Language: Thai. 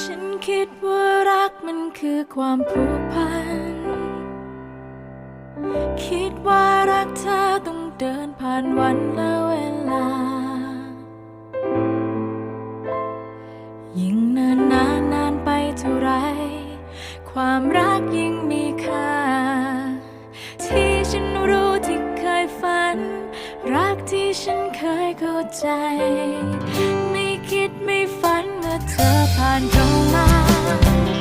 ฉันคิดว่ารักมันคือความผูกพัน คิดว่ารักเธอต้องเดินผ่านวันและเวลา ยิ่งนินนานนานไปเท่าไร ความรักยิ่งมีค่า ที่ฉันรู้ที่เคยฝัน รักที่ฉันเคยเข้าใจ ไม่คิ